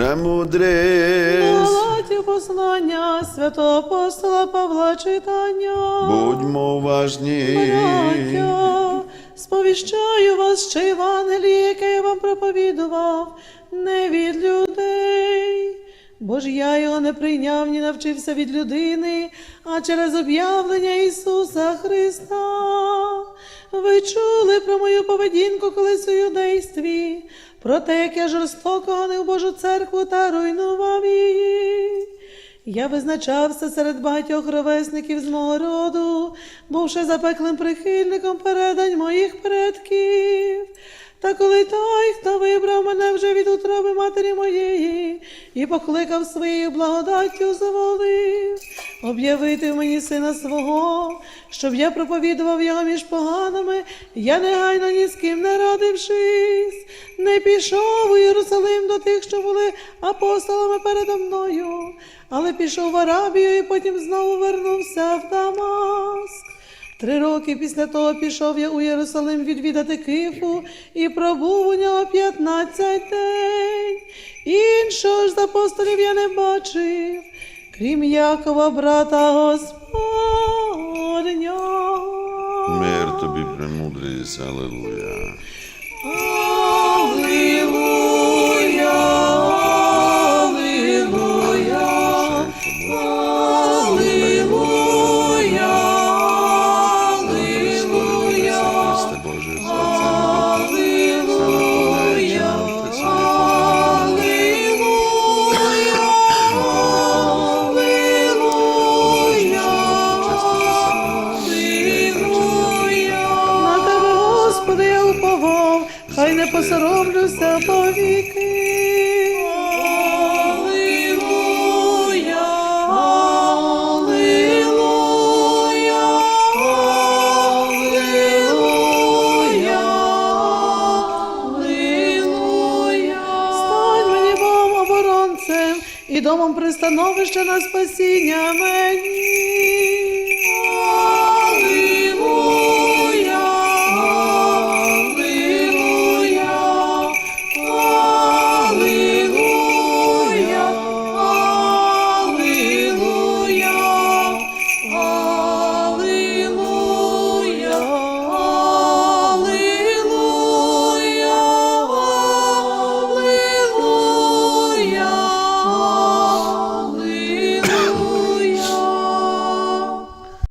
Премудрість, Палаті послання святого апостола Павла читання. будьмо уважні. Браття, сповіщаю вас, що Євангеліє, яке я вам проповідував, не від людей. Бо ж я його не прийняв, ні навчився від людини, а через об'явлення Ісуса Христа. Ви чули про мою поведінку колись у юдействі, про те, як я жорстоко гонив Божу церкву та руйнував її. Я визначався серед багатьох ровесників з мого роду, бувши запеклим прихильником передань моїх предків. Та коли той, хто вибрав мене вже від утроби матері моєї, і покликав своєю благодаттю заволив, об'явити мені сина свого, щоб я проповідував його між поганими, я негайно ні з ким не радившись, не пішов у Єрусалим до тих, що були апостолами передо мною, але пішов в Арабію і потім знову вернувся в Дамаск. Три роки після того пішов я у Єрусалим відвідати Кифу і пробув у нього 15 день. Іншого ж з апостолів я не бачив, крім Якова, брата Господнього. Мир тобі, премудрість, алелуя. Посоромлюся повіки. Алілуя. Стань мені Богом оборонцем і домом пристановища на спасіння мені.